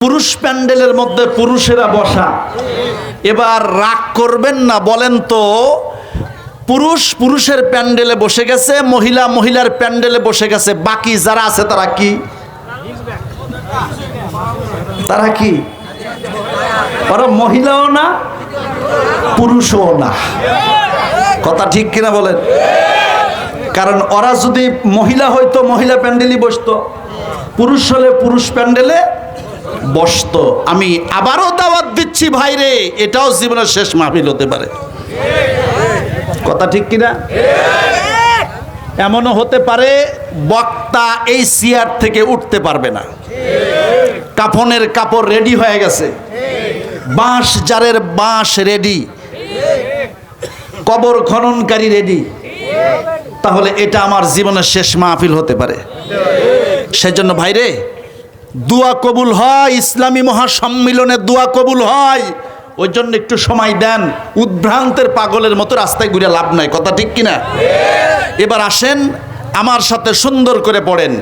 পুরুষ প্যান্ডেলের মধ্যে পুরুষেরা বসা। এবার রাগ করবেন না, বলেন তো, পুরুষ পুরুষের প্যান্ডেলে বসে গেছে, মহিলা মহিলার প্যান্ডেলে বসে গেছে, বাকি যারা আছে তারা কি? তারা কি? ওরা মহিলাও না, পুরুষও না। কথা ঠিক কিনা বলেন? কারণ ওরা যদি মহিলা হয়তো মহিলা প্যান্ডেলই বসতো। পুরুষ হলে পুরুষ প্যান্ডেলে বসতো। আমি আবারও দাওয়াত দিচ্ছি ভাইরে, এটাও জীবনের শেষ মাহফিল হতে পারে। কথা ঠিক কিনা? এমনও হতে পারে, বক্তা এই চেয়ার থেকে উঠতে পারবে না। কাফনের কাপড় রেডি হয়ে গেছে। বাঁশ জারের বাঁশ রেডি। কবর খননকারী রেডি। তাহলে এটা আমার জীবনের শেষ মাহফিল হতে পারে। সেজন্য ভাইরে দোয়া কবুল হয়, ইসলামী মহাসম্মিলনে দোয়া কবুল হয়। ওই জন্য একটু সময় দেন, উদ্ভ্রান্তের পাগলের মতো রাস্তায় ঘুরে লাভ নাই, কথা ঠিক কিনা? এবার আসেন, আমার সাথে সুন্দর করে পড়েন।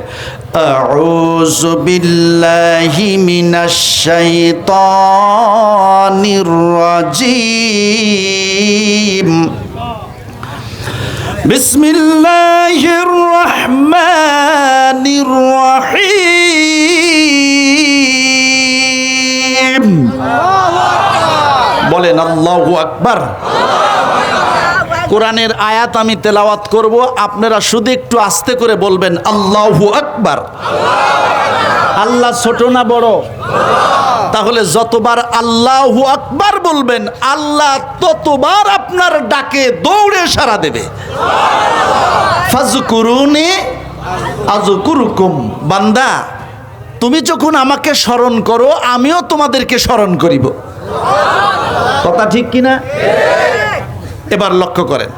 আউযু বিল্লাহি বিসমিল্লাহ। বলেন, আল্লাহু আকবার। কোরআনের আয়াত আমি তেলাওয়াত করব, আপনারা শুধু একটু আস্তে করে বলবেন, আল্লাহু আকবার। আল্লাহ ছোট না বড়? তাহলে যতবার আল্লাহু আকবার বলবেন, আল্লাহ ততবার আপনার ডাকে দৌড়ে সাড়া দেবে। বান্দা, তুমি যখন আমাকে স্মরণ করো, আমিও তোমাদেরকে স্মরণ করিব। কথা ঠিক কিনা? এবার লক্ষ্য করেন।